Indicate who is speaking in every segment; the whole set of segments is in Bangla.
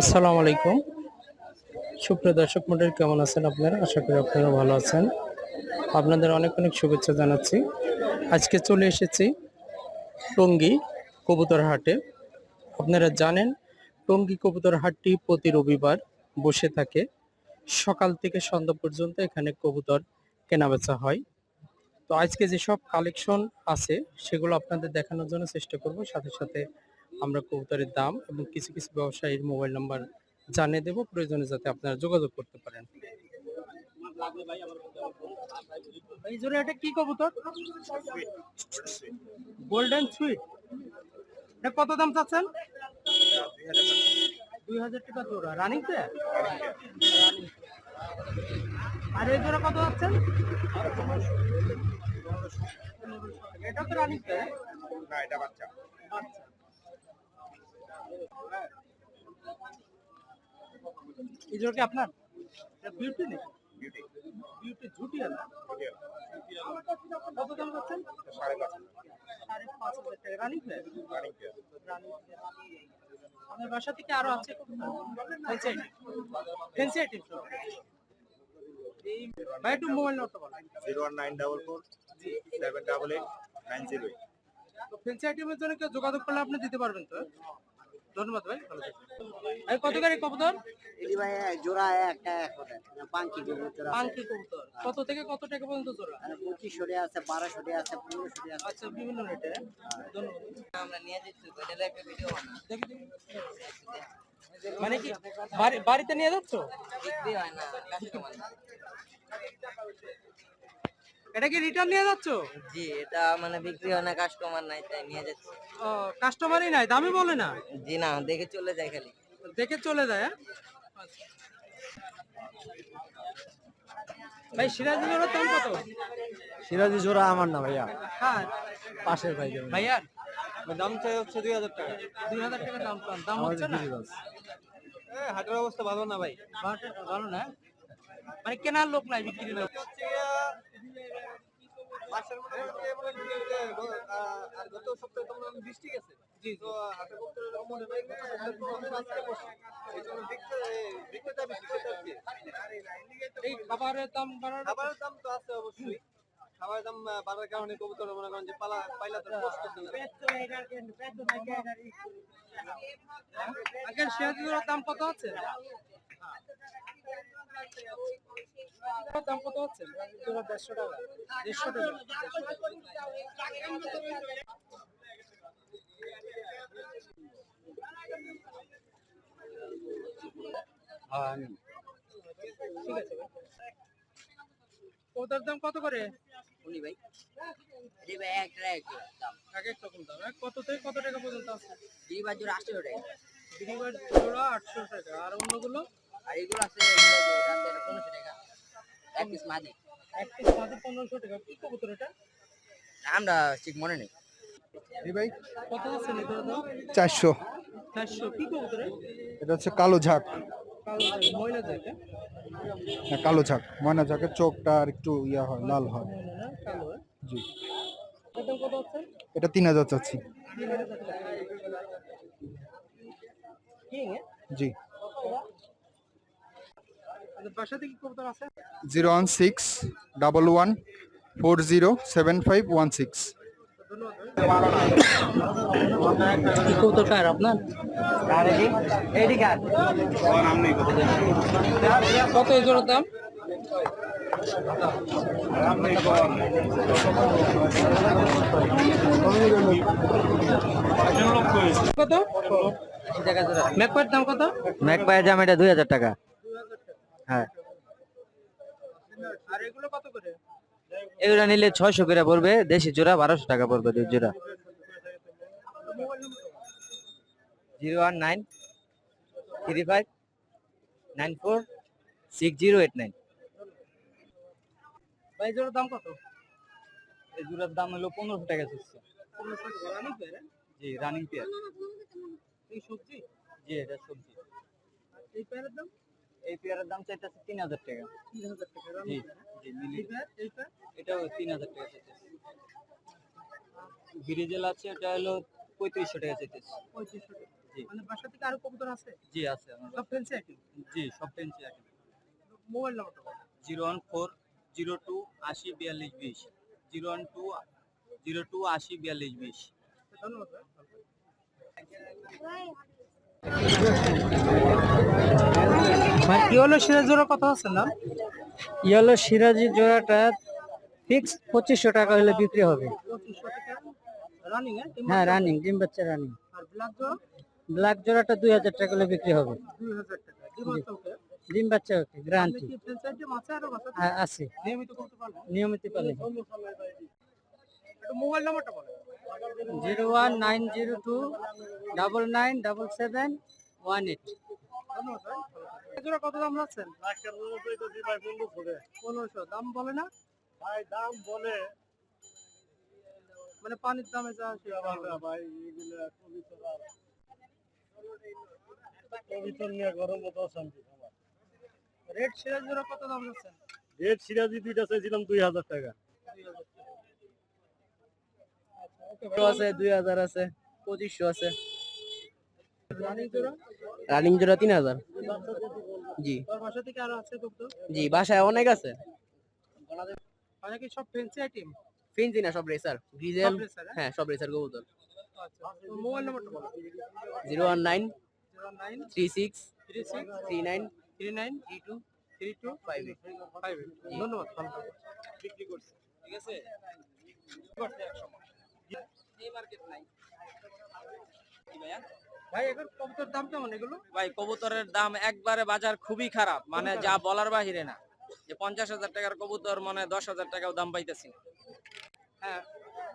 Speaker 1: আসসালামু আলাইকুম। সুপ্রিয় দর্শক মন্ডলী, কেমন আছেন আপনারা? আশা করি আপনারা ভালো আছেন। আপনাদের অনেক অনেক শুভেচ্ছা জানাচ্ছি। আজকে চলে এসেছি টঙ্গী কবুতর হাটে। আপনারা জানেন, টঙ্গী কবুতর হাটটি প্রতি রবিবার বসে থাকে। সকাল থেকে সন্ধ্যা পর্যন্ত এখানে কবুতর কেনাবেচা হয়। তো আজকে যেসব কালেকশন আছে, সেগুলো আপনাদের দেখানোর জন্য চেষ্টা করব। সাথে সাথে আমরা কবুতরের দাম এবং কিছু কিছু ব্যবসায়ীর মোবাইল নাম্বার জানিয়ে দেব। প্রয়োজনে যাতে আপনারা যোগাযোগ করতে পারেন। এই জোরে এটা কি কবুতর? গোল্ডেন সুইট এটা কত দাম চাচ্ছেন? দুই হাজার টাকা জোড়া। রানিং তে? আর এই জোড়া কত যাচ্ছেন এটা তো রানিং তে।
Speaker 2: না এটা বাচ্চা।
Speaker 1: আচ্ছা এই কি আপনার? বিউটি নেই?
Speaker 2: বিউটি
Speaker 1: বিউটি ঝুটি না? কত দাম
Speaker 2: সাড়ে পাঁচ
Speaker 1: সাড়ে পাঁচ হাজার টাকা। রানিং প্লেয়ার
Speaker 2: রানিং
Speaker 1: আপনার বাসা থেকে আরও আছে? ফ্যান্সি আইটেম ফ্যান্সি আইটেম ভাই একটু মোবাইল নম্বরটা
Speaker 2: zero one nine double four seven double eight nine zero
Speaker 1: fancy আইটেমের জন্য কেউ যোগাযোগ করলে আপনি দিতে পারবেন তো? ধন্যবাদ ভাই ভালো থাকবেন। কত গাড়ি কবুতর?
Speaker 3: ভাই জোড়া একটা এক হাজার পাঙ্কি কবুতর
Speaker 1: পাঙ্কি কবুতর। কত থেকে কত টাকা পর্যন্ত জোড়া?
Speaker 3: পঁচিশশো আছে বারোশো আছে পনেরোশো আছে।
Speaker 1: আচ্ছা বিভিন্ন রেটে ধন্যবাদ।
Speaker 3: আমরা নিয়ে যাচ্ছি ভিডিও
Speaker 1: দেখি দেখি। মানে কি বাড়িতে নিয়ে যাচ্ছ?
Speaker 3: হয় না
Speaker 1: এটা কি রিটার্ন নিয়ে যাচ্ছ?
Speaker 3: জি এটা মানে বিক্রি হয় না কাস্টমার নাই তাই নিয়ে যাচ্ছি।
Speaker 1: কাস্টমারই নাই দামই বলে না?
Speaker 3: জি না দেখে চলে যায় খালি।
Speaker 1: দেখে চলে যায় হ্যাঁ? ভাই সিরাজি জোড়ার দাম কত?
Speaker 4: সিরাজি জোড়া আমার না ভাইয়া।
Speaker 1: হ্যাঁ।
Speaker 4: পাশের ভাই
Speaker 1: ভাইয়ার?
Speaker 4: দাম চাই হচ্ছে দুই হাজার টাকা।
Speaker 1: দুই হাজার টাকা দাম দাম হচ্ছে না?
Speaker 4: হাটের অবস্থা ভালো না ভাই।
Speaker 1: ভালো না? মানে কেনার লোক নাই বিক্রির লোক
Speaker 4: মাসের মধ্যে আর গত সপ্তাহে তো বৃষ্টি গেছে
Speaker 1: জি
Speaker 4: তো মনে হয় গত সপ্তাহে হয় বসে। এই জন্য বিক্রেতা।
Speaker 1: এই খাবারের দাম বাড়ার
Speaker 4: খাবারের দাম তো আছে অবশ্যই খাবারের দাম বাড়ার কারণে কবুতর মনে করেন যে পালা পাইলা তো কষ্ট।
Speaker 1: আগে দাম কত আছে দাম কত হচ্ছে দেড়শো টাকা দেড়শো টাকা ঠিক আছে ওটার দাম কত করে
Speaker 3: উনি ভাই জি ভাই এক দাম
Speaker 1: এক এক রকম দাম এক কত থেকে কত টাকা পর্যন্ত আছে
Speaker 3: জি ভাই জোড়া আটশো টাকা
Speaker 1: বিনিময় জোড়া আটশো টাকা আর অন্যগুলো
Speaker 3: আর এগুলো আছে এগুলো দাম দেয় পনেরোশো টাকা এক পিস মাদি।
Speaker 1: এক পিস পনেরোশো টাকা। কি কবুতর এটা?
Speaker 3: আমরা ঠিক মনে নেই।
Speaker 4: ভাই
Speaker 1: কত আছে এটার দাম?
Speaker 4: চারশো।
Speaker 1: চারশো। কি কবুতর এ?
Speaker 4: এটা হচ্ছে কালো ঝাঁক।
Speaker 1: কালো ঝাঁক, ময়না
Speaker 4: হ্যাঁ, কালো ঝাঁক। ময়না ঝাঁকের চোখটা আর একটু ইয়া হয় লাল হয়।
Speaker 1: কালো
Speaker 4: জি। এটা তিন হাজার চাচ্ছি? জি
Speaker 1: আপনাদের বাসাতে কি কবুতর আছে
Speaker 4: zero one six double one four zero seven five one six.
Speaker 1: আপনার? কত এই দাম? কত? ম্যাকপার দাম কত?
Speaker 3: ম্যাক পায়ের জাম এটা দুই হাজার টাকা। হ্যাঁ।
Speaker 1: আর এগুলো কত করে
Speaker 3: এগুলো নিলে ছয়শো করে পড়বে দেশি জোড়া বারোশো টাকা পড়বে দুই জোড়া। Zero one nine three five nine four six zero eight nine.
Speaker 1: ভাই জোড়ার দাম কত?
Speaker 4: এই জোড়ার দাম হলো পনেরোশো টাকা
Speaker 1: এ?
Speaker 4: জি রানিং পেয়ার
Speaker 1: এই সবজি?
Speaker 4: জি এটা সবজি।
Speaker 1: এই পেয়ারের দাম?
Speaker 4: এই পেয়ারের দাম চাইতেছে তিন হাজার টাকা।
Speaker 1: তিন হাজার টাকা
Speaker 4: জি জি মিলি। এটাও তিন হাজার টাকা চাইতেছে। ব্রিজেল আছে এটা হলো পঁয়ত্রিশশো টাকা চাইতেছে।
Speaker 1: পঁয়ত্রিশশো টাকা।
Speaker 2: জি।
Speaker 1: মানে বাসা থেকে আরও কবুতর আছে?
Speaker 2: জি আছে আমার
Speaker 1: সব ফেন্সি আইটেম
Speaker 2: জি সব ফেন্সি আছে
Speaker 1: মোবাইল নাম্বারটা।
Speaker 2: Zero one four zero two আশি বিয়াল্লিশ বিশ। Zero one two zero two আশি বিয়াল্লিশ বিশ।
Speaker 1: ধন্যবাদ ভাই ভাই কি হলো সিরাজ জোড়া কত আছে না
Speaker 3: ইয়েলো সিরাজি জোড়াটা ফিক্স পঁচিশশো টাকা হলে বিক্রি হবে।
Speaker 1: রানিং
Speaker 3: হ্যাঁ রানিং ডিম বাচ্চা রানিং
Speaker 1: আর ব্ল্যাক
Speaker 3: জোড়াটা দুই হাজার টাকা হলে বিক্রি হবে। ডিম বাচ্চা ওকে?
Speaker 1: আছে নিয়মিত
Speaker 3: পালে।
Speaker 1: মোবাইল নাম্বারটা
Speaker 3: zero one nine zero two double nine double seven one eight.
Speaker 1: জোড়া কত দাম রাখছেন? পনেরোশো দাম বলে না?
Speaker 4: ভাই দাম বলে।
Speaker 1: মানে পানির দামে যা
Speaker 4: ভাই কবিতর নিয়ে গরম মতো অশান্তি
Speaker 1: রেড সিরাজ জোড়া কত দাম রাখছেন?
Speaker 4: রেড সিরাজি দুইটা চাইছিলাম দুই হাজার টাকা।
Speaker 3: আছে দুই হাজার আছে পঁচিশশো আছে।
Speaker 1: রানিং জোড়া?
Speaker 3: তিন হাজার। জি।
Speaker 1: বাসা থেকে আরও আছে
Speaker 3: জি বাসায় অনেক আছে।
Speaker 1: সব ফেন্সি আইটেম
Speaker 3: ফিনজি না সব রেসার গ্রিজেল
Speaker 1: হ্যাঁ?
Speaker 3: হ্যাঁ সব রেসার কবুতর।
Speaker 1: আচ্ছা মোবাইল নাম্বারটা বলো।
Speaker 3: Zero one nine three six
Speaker 1: three six
Speaker 3: three nine
Speaker 1: three nine three two three two five eight five eight ধন্যবাদ বিক্রি করছি। ঠিক আছে? এই মার্কেট নাই। ভাই এখন কবুতর দাম কেমন এগুলো?
Speaker 5: ভাই কবুতরের দাম একবারে বাজার খুবই খারাপ। মানে যা বলার বাহিরে না। যে পঞ্চাশ হাজার টাকার কবুতর মানে দশ হাজার টাকাও দাম পাইতেছি।
Speaker 1: হ্যাঁ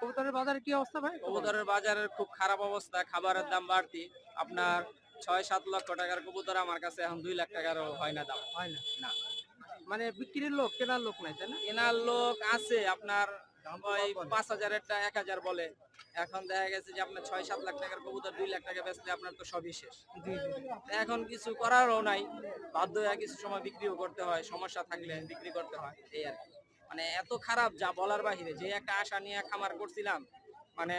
Speaker 1: কবুতরের বাজারে কি অবস্থা ভাই?
Speaker 5: কবুতরের বাজারের খুব খারাপ অবস্থা খাবারের দাম বাড়তি। আপনার ছয় সাত লক্ষ টাকার কবুতর আমার কাছে এখন দুই লাখ টাকারও হয় না দাম।
Speaker 1: হয় না না। মানে বিক্রির লোক কেনার লোক নাই তাই না?
Speaker 5: কেনার লোক আছে। আপনার ওই পাঁচ হাজারেরটা এক হাজার বলে। এখন দেখা গেছে যে আপনার ছয় সাত লাখ টাকার কবুতর দুই লাখ টাকা বেচলে আপনার তো সবই শেষ। এখন কিছু করারও নাই বাধ্য হয়ে কিছু সময় বিক্রিও করতে হয় সমস্যা থাকলে বিক্রি করতে হয় এই আর কি। মানে এত খারাপ যা বলার বাহিরে যে একটা আশা নিয়ে খামার করছিলাম মানে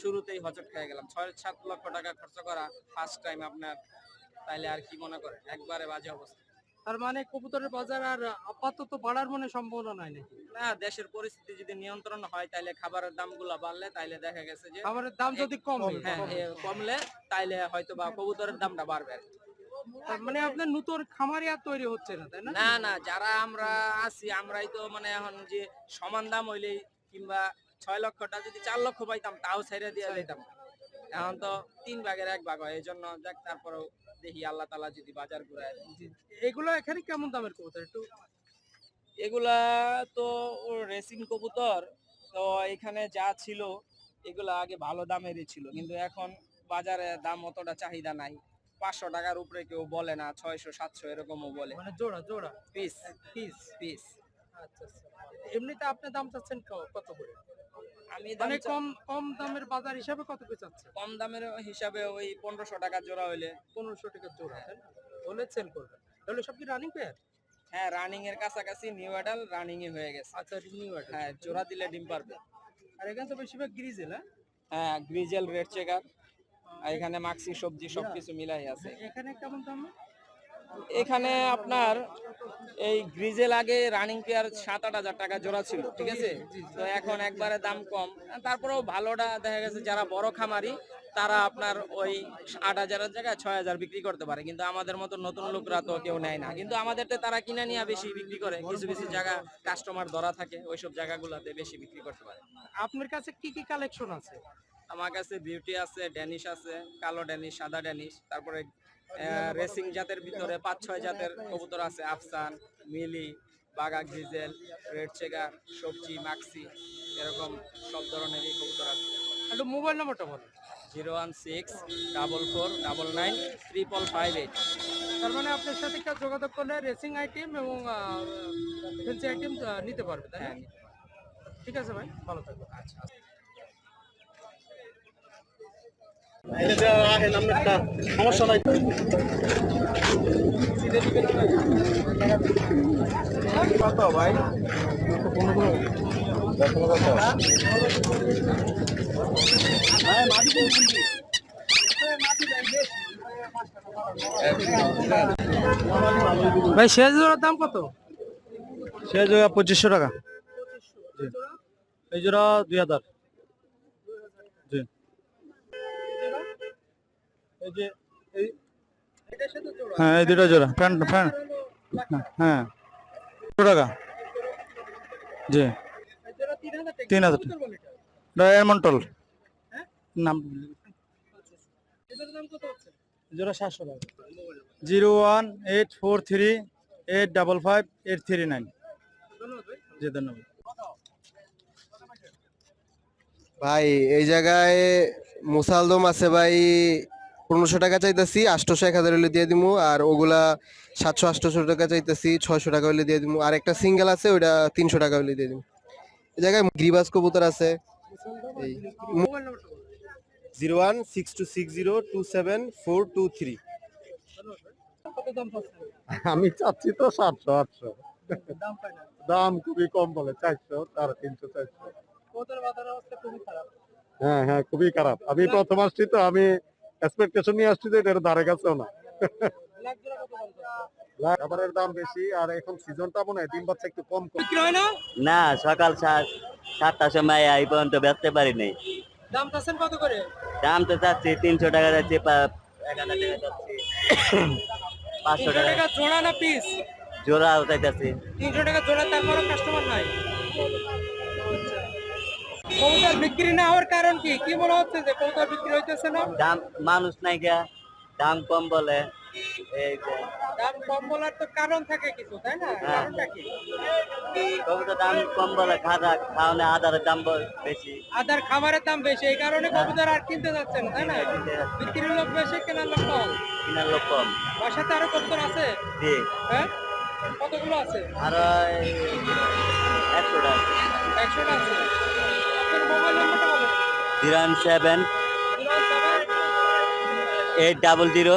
Speaker 5: শুরুতেই হচট খেয়ে গেলাম। ছয় সাত লক্ষ টাকা খরচ করা ফার্স্ট টাইম আপনার তাইলে আর কি মনে করেন? একবারে বাজে অবস্থা।
Speaker 1: তার মানে কবুতরের বাজার আর আপাতত বাড়ার মনে সম্ভাবনা নাই নাকি?
Speaker 5: না দেশের পরিস্থিতি যদি নিয়ন্ত্রণ হয় তাইলে খাবারের দামগুলো বাড়লে তাইলে দেখা গেছে যে
Speaker 1: খাবারের দাম যদি কমে
Speaker 5: হ্যাঁ কমলে তাইলে হয়তো বা কবুতরের দামটা বাড়বে
Speaker 1: মানে আপনার নতুন খামারি আর তৈরি হচ্ছে না তাই না?
Speaker 5: না না যারা আমরা আছি আমরাই তো মানে এখন যে সমান দাম হইলেই কিংবা ছয় লক্ষটা যদি চার লক্ষ পাইতাম তাও ছেড়ে দিয়ে এখন তো তিন ভাগের এক ভাগ হয় এই জন্য দেখ তারপরেও দেখি আল্লাহ তালা যদি বাজার ঘুরায়
Speaker 1: এগুলো এখানে কেমন দামের কবুতর? একটু
Speaker 5: এগুলা তো রেসিং কবুতর তো এখানে যা ছিল এগুলা আগে ভালো দামেরই ছিল কিন্তু এখন বাজারে দাম অতটা চাহিদা নাই। পাঁচশো টাকার উপরে কেউ বলে না ছয়শো সাতশো এরকমও বলে।
Speaker 1: মানে জোড়া জোড়া?
Speaker 5: Piece
Speaker 1: piece
Speaker 5: piece.
Speaker 1: আচ্ছা আচ্ছা। এমনিতে আপনি দাম চাচ্ছেন কত করে?
Speaker 5: আমি
Speaker 1: মানে কম কম দামের বাজার হিসাবে কত
Speaker 5: কম দামের হিসাবে ওই পনেরোশো টাকা জোড়া হইলে।
Speaker 1: পনেরোশো টাকা জোড়া হলে সেল করবেন। তাহলে সব কি রানিং পেয়ার
Speaker 5: হ্যাঁ রানিং এর কাছাকাছি নিউ অ্যাডাল রানিং এ হয়ে গেছে।
Speaker 1: আচ্ছা নিউ
Speaker 5: হ্যাঁ জোড়া দিলে ডিম পারবে।
Speaker 1: আর এখানে তো বেশিরভাগ গ্রিজেল হ্যাঁ?
Speaker 5: হ্যাঁ গ্রিজেল রেড চেকার এখানে মাক্সি সবজি সবকিছু মিলাই আছে।
Speaker 1: এখানে কেমন দাম?
Speaker 5: এখানে আপনার এই গ্রিজেল আগে রানিং পেয়ার সাত আট হাজার টাকা জোড়া ছিল ঠিক আছে? তো এখন একবারে দাম কম। তারপরেও ভালোটা দেখা গেছে যারা বড় খামারি তারা আপনার ওই আট হাজারের জায়গায় ছয় হাজার বিক্রি করতে পারে। কিন্তু আমাদের মতো নতুন লোকরা তো কেউ নেয় না। কিন্তু আমাদেরটা তারা কিনে নিয়ে বেশি বিক্রি করে। কিছু কিছু জায়গা কাস্টমার ধরা থাকে ওইসব জায়গাগুলোতে বেশি বিক্রি করতে পারে।
Speaker 1: আপনার কাছে কি কি কালেকশন আছে?
Speaker 5: আমার কাছে বিউটি আছে ড্যানিশ আছে কালো ড্যানিশ সাদা ড্যানিশ তারপরে রেসিং জাতের ভিতরে পাঁচ ছয় জাতের কবুতর আছে আফসান মিলি বাগা গ্রিজেল রেড চেগার সবজি মাক্সি এরকম সব ধরনেরই কবুতর আছে।
Speaker 1: একটু মোবাইল নম্বরটা বলেন
Speaker 5: zero one six double four double nine triple five eight.
Speaker 1: তার মানে আপনার সাথে কেউ যোগাযোগ করলে রেসিং আইটেম এবং ফেন্সি আইটেম নিতে পারবে তাই
Speaker 5: হ্যাঁ।
Speaker 1: ঠিক আছে ভাই ভালো থাকবে আচ্ছা
Speaker 4: এটা আহে নাম্বারটা সমস্যা নাই। কত ভাই? মাটি
Speaker 1: ভাই শেষ জোড়ার দাম কত?
Speaker 6: সে জোড়া পঁচিশশো টাকা। এই জোড়া দুই হাজার। এই যে এই হ্যাঁ এই দুটো জোড়া। প্যান্ট প্যান্ট হ্যাঁ দুশো টাকা। জি। তিন হাজার টাকা। এমন্টল নাম। জোড়া সাতশো টাকা। Zero one eight four three eight double five eight three nine. জি ধন্যবাদ।
Speaker 7: ভাই এই জায়গায় মুসালদম আছে ভাই পনেরোশো টাকা চাইতেছি আটশোশো এক হাজার হলে দিয়ে দিমু আর ওগুলা সাতশো আটশোশো টাকা চাইতেছি ছয়শো টাকা হলে দিয়ে দিমু আর একটা সিঙ্গেল আছে ওইটা তিনশো টাকা হলে দিয়ে দিমু। এই জায়গায় গ্রিবাস কবুতর আছে এই zero one six two six zero two seven four two three.
Speaker 6: আমি চাচ্ছি তো সাতশো আটশো। দাম খুবই কম বলে চারশো আর তিনশো চারশো। হ্যাঁ হ্যাঁ খুবই খারাপ। আমি প্রথম আসছি তো আমি এক্সপেকটেশন নিয়ে আসছি যে এটার ধারে কাছেও না। খাবারের দাম বেশি আর এখন সিজনটা মনে হয় ডিম বাচ্চা একটু কম
Speaker 1: বিক্রি হয় না?
Speaker 8: না সকাল সাত সাতটার সময় এই পর্যন্ত বেচতে পারি নাই
Speaker 1: দাম চাচ্ছেন কত করে?
Speaker 8: দাম তো চাচ্ছি তিনশো টাকা যাচ্ছে এক হাজার টাকা যাচ্ছে পাঁচশো টাকা।
Speaker 1: জোড়া না পিস
Speaker 8: জোড়া
Speaker 1: তিনশো টাকা জোড়া তারপরও কাস্টমার নাই? কবুতর বিক্রি না হওয়ার কারণ কি? কি মনে হচ্ছে যে কবুতর বিক্রি হইতেছে না?
Speaker 8: দাম মানুষ নাই গা দাম কম বলে। এই যে।
Speaker 1: দাম কম বলার তো কারণ থাকে কিছু তাই না?
Speaker 8: হ্যাঁ।
Speaker 1: কারণটা কি?
Speaker 8: কবুতর দাম কম বলে খাওয়া খাওয়ানো আদারের দাম বেশি।
Speaker 1: আদার খাবারের দাম বেশি এই কারণে কবুতর আর কিনতে যাচ্ছে না? তাই না বিক্রির লোক বেশি কেনার লোক কম।
Speaker 8: কেনার লোক কম।
Speaker 1: বাসাতে আরও কবুতর আছে?
Speaker 8: জি।
Speaker 1: হ্যাঁ? কতগুলো আছে?
Speaker 8: আরও এই একশো টাকা
Speaker 1: একশোটা আছে।
Speaker 8: Zero seven
Speaker 1: seven
Speaker 8: eight double zero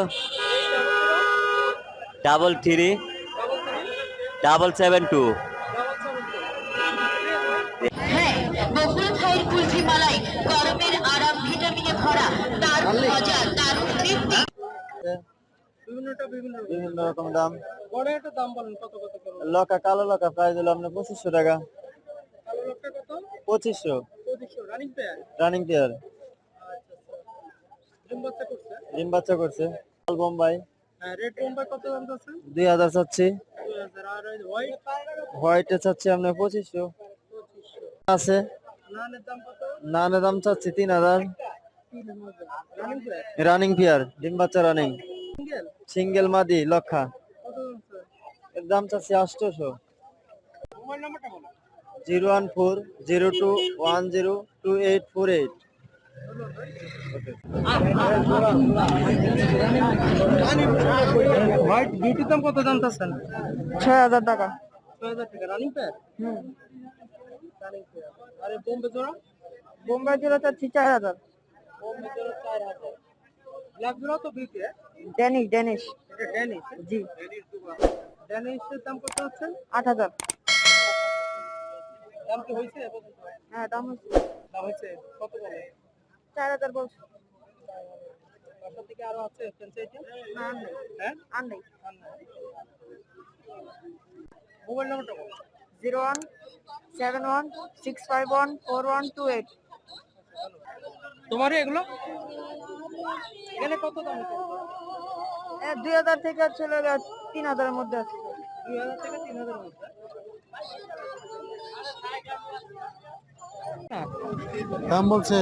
Speaker 8: double three
Speaker 1: double
Speaker 8: seven two
Speaker 1: double seven
Speaker 9: হ্যাঁ বকুল ভাইয়ের কুলফি মালাই গরমের আরাম ভিটামিনে ভরা দারুণ মজা দারুণ তৃপ্তি।
Speaker 1: বিভিন্নটা বিভিন্ন রকম।
Speaker 6: বিভিন্ন রকম দাম।
Speaker 1: বড় একটা দাম বলেন কত কত
Speaker 6: লকা কালো লকা প্রাইস হলো আপনার পঁচিশশো টাকা।
Speaker 1: কালো কত?
Speaker 6: পঁচিশশো।
Speaker 1: রানিং পেয়ার ডিম বাচ্চা করছে?
Speaker 6: করছে। লাল বোম্বাই
Speaker 1: হ্যাঁ রেড বোম্বাই কত দাম আছে
Speaker 6: দুই হাজার চাচ্ছি।
Speaker 1: আর হোয়াইট
Speaker 6: হোয়াইটে আছে।
Speaker 1: নানের দাম কত?
Speaker 6: নানের চাচ্ছি
Speaker 1: রানিং পেয়ার
Speaker 6: ডিম বাচ্চা রানিং
Speaker 1: সিঙ্গেল
Speaker 6: সিঙ্গেল মাদি লক্ষা। এর দাম চাচ্ছি আটশোশো।
Speaker 1: মোবাইল নাম্বারটা বলো।
Speaker 6: Zero one four zero two one zero two eight four eight.
Speaker 1: White বিউটির দাম কত চাচ্ছেন
Speaker 6: ছয় হাজার টাকা।
Speaker 1: ছয় হাজার টাকা। রানিং পেয়ার
Speaker 6: হুম।
Speaker 1: রানিং পেয়ার আরে বোম্বে জোড়া?
Speaker 6: বোম্বাই জোড়া চাচ্ছি চার হাজার।
Speaker 1: বোম্বে জোড়া চার হাজার। ব্ল্যাক জোড়া তো বিউটি
Speaker 6: ড্যানিশ ড্যানিশ
Speaker 1: ড্যানিশ
Speaker 6: জি।
Speaker 1: ড্যানিশের দাম কত হচ্ছে
Speaker 6: আট হাজার।
Speaker 1: দাম কি হয়েছে
Speaker 6: হ্যাঁ দাম হচ্ছে
Speaker 1: দাম হয়েছে কত বলে
Speaker 6: চার হাজার বলছি
Speaker 1: বাসা থেকে আরও আছে ফ্র্যাঞ্চাইজি
Speaker 6: না আর নেই।
Speaker 1: হ্যাঁ?
Speaker 6: আর নেই।
Speaker 1: মোবাইল নাম্বারটা বলো।
Speaker 6: Zero one seven one six five one four one two eight.
Speaker 1: তোমারই এগুলো? এখানে কত দাম
Speaker 6: দুই হাজার থেকে চলে তিন হাজারের মধ্যে আছে।
Speaker 1: দুই হাজার থেকে তিন হাজার মধ্যে?
Speaker 6: দাম বলছে?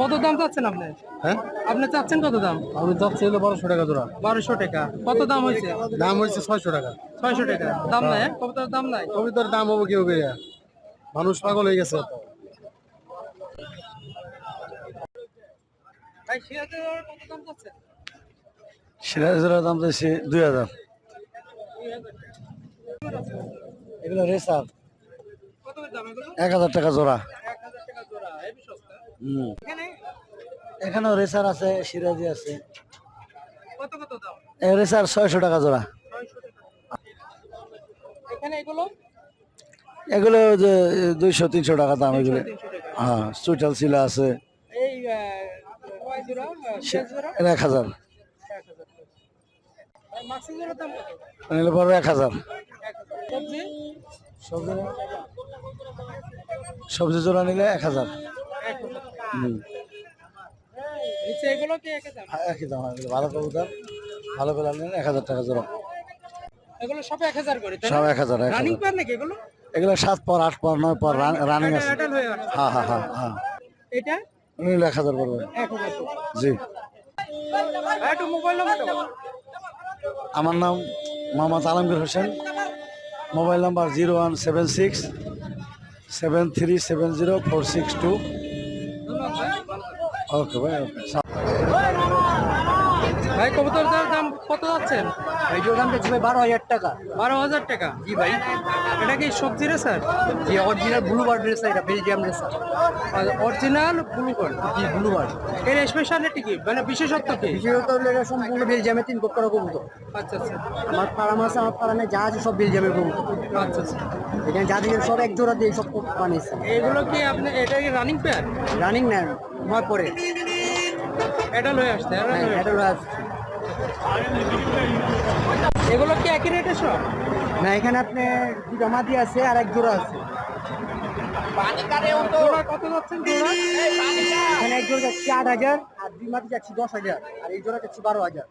Speaker 1: কত দাম চাচ্ছেন আপনি?
Speaker 6: হ্যাঁ?
Speaker 1: আপনি চাচ্ছেন কত দাম?
Speaker 6: আমি যাচ্ছি হলো বারোশো টাকা জোড়া।
Speaker 1: বারোশো টাকা। কত দাম হয়েছে?
Speaker 6: দাম হয়েছে ছয়শো টাকা।
Speaker 1: ছয়শো টাকা। দাম নাই কবিতার দাম নাই?
Speaker 6: কবিতার দাম হবে কি হবে? মানুষ পাগল হয়ে গেছে।
Speaker 1: ভাই সিরাজের কত দাম চাচ্ছেন?
Speaker 6: সিরাজের দাম চাইছে দুই হাজার। এগুলো রেসার
Speaker 1: কত করে দাম এগুলো
Speaker 6: এক হাজার টাকা জোড়া। হুম। এখানেও রেসার আছে সিরাজি আছে। রেসার ছয়শো টাকা জোড়া।
Speaker 1: এগুলো?
Speaker 6: যে দুইশো তিনশো টাকা দাম এগুলো। হ্যাঁ সুইটাল শিলা আছে। এক হাজার।
Speaker 1: এক হাজার। সবজি
Speaker 10: সবজি জোড়া নিলে এক হাজার।
Speaker 1: একই দাম?
Speaker 10: দাম এগুলো ভালো কবুতর ভালো করে নিলে এক হাজার টাকা জোড়া।
Speaker 1: এগুলো সব এক হাজার করে
Speaker 10: সব এক হাজার
Speaker 1: রানিং পার নাকি এগুলো?
Speaker 10: এগুলো সাত পর আট পর নয় পর রানিং আছে।
Speaker 1: হয়ে
Speaker 10: হ্যাঁ হ্যাঁ হ্যাঁ হ্যাঁ।
Speaker 1: এটা?
Speaker 10: নিলে এক হাজার জি।
Speaker 1: একটু মোবাইল নাম্বারটা
Speaker 10: আমার নাম Mohammad Alamgir Hossain. Mobile number zero one seven six seven three seven zero four six two. Okay, ভাই, ওকে
Speaker 1: যাচ্ছেন
Speaker 3: এইটার দাম ভাই বারো হাজার টাকা।
Speaker 1: বারো হাজার টাকা?
Speaker 3: জি ভাই।
Speaker 1: এটা কি সবজি রে স্যার?
Speaker 3: যে অরিজিনাল ব্লু বার্ড রেসার এটা Belgium racer
Speaker 1: original blue card
Speaker 3: জি ব্লু বার্ড
Speaker 1: এর স্পেশালিটি কি? মানে বিশেষত্ব কি?
Speaker 3: বিশেষত হলো এটা সম্পূর্ণ তিন কক্ষর কবুতর
Speaker 1: আচ্ছা আচ্ছা।
Speaker 3: আমার ফার্ম আছে আমার ফার্মে যা আছে সব বেলজিয়ামের কবুতর
Speaker 1: আচ্ছা আচ্ছা।
Speaker 3: এখানে যা দিয়েছে সব এক জোড়া দিয়ে সব বানিয়েছে
Speaker 1: এগুলো কি আপনি এটা কি রানিং পেয়ার
Speaker 3: রানিং নেন নয় পরে।
Speaker 1: এটা লয়ে আসতে এটা
Speaker 3: হ্যাঁ,
Speaker 1: লয়ে আসতে। এগুলো কি একই রেটে সব?
Speaker 3: না এখানে আপনি দুটা মাটি আছে আর এক জোড়া আছে।
Speaker 1: কত যাচ্ছেন জোড়া?
Speaker 3: এখানে এক জোড়া যাচ্ছে আট হাজার আর দুই মাটি যাচ্ছে দশ হাজার আর এই জোড়া যাচ্ছে বারো হাজার।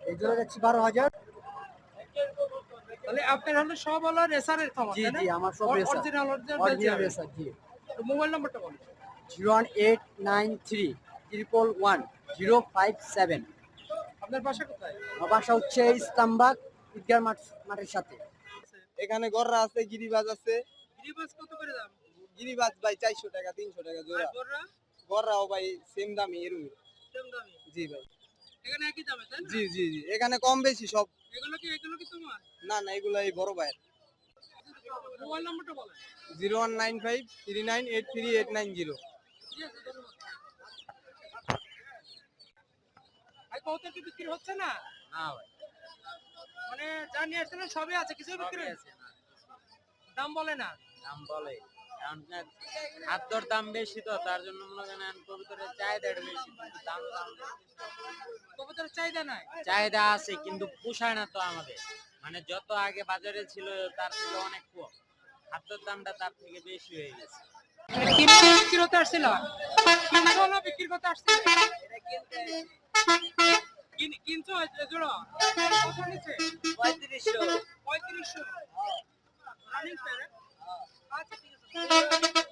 Speaker 3: এই জোড়া যাচ্ছে বারো হাজার।
Speaker 1: তাহলে আপনার হলো সব হলো রেসারের খামার
Speaker 3: জি জি আমার সব racer
Speaker 1: original
Speaker 3: original
Speaker 1: original
Speaker 3: racer জি।
Speaker 1: মোবাইল নাম্বারটা বলুন।
Speaker 3: Zero one eight nine three. Triple one zero five seven
Speaker 1: আপনার বাসা কোথায়?
Speaker 3: আমার বাসা হচ্ছে ইসলামবাগ ঈদগাহ মাঠ মাঠের সাথে।
Speaker 4: এখানে গররা আছে গিরিবাজ আছে।
Speaker 1: গিরিবাস কত করে দাম?
Speaker 4: গিরিবাজ ভাই চারশো টাকা তিনশো টাকা জোড়া। গররাও ভাই সেম দামি
Speaker 1: সেম দামি
Speaker 4: জি ভাই।
Speaker 1: এখানে একই দামে তাই
Speaker 4: জি জি জি। এখানে কম বেশি সব।
Speaker 1: এগুলো কি এগুলো কি তোমার?
Speaker 4: না না এগুলো এই বড় ভাইয়ের।
Speaker 1: মোবাইল নাম্বারটা বলেন
Speaker 4: zero one nine five three nine eight three eight nine zero.
Speaker 1: ঠিক আছে ধন্যবাদ। ভাই কি বিক্রি হচ্ছে না?
Speaker 2: না ভাই।
Speaker 1: মানে যা নিয়ে আসছিলেন সবই আছে কিছু বিক্রি হয়েছে দাম বলে না?
Speaker 2: দাম বলে। খাদ্যর দাম বেশি তো তার জন্য মনে করেন কবুতরের চাহিদাটা বেশি কিন্তু দাম দাম
Speaker 1: কবুতরের চাহিদা নাই?
Speaker 2: চাহিদা আছে কিন্তু পোষায় না তো আমাদের। মানে যত আগে বাজারে ছিল তার থেকে অনেক কম। খাদ্যর দামটা তার থেকে বেশি হয়ে গেছে।
Speaker 1: বিক্রি হতে আসছিল বিক্রি করতে আসছিল কিনছো? এ জোড়া। কত নিচ্ছে?
Speaker 2: পঁয়ত্রিশশো।
Speaker 1: পঁয়ত্রিশশো। রানিং প্যারে আচ্ছা ঠিক আছে।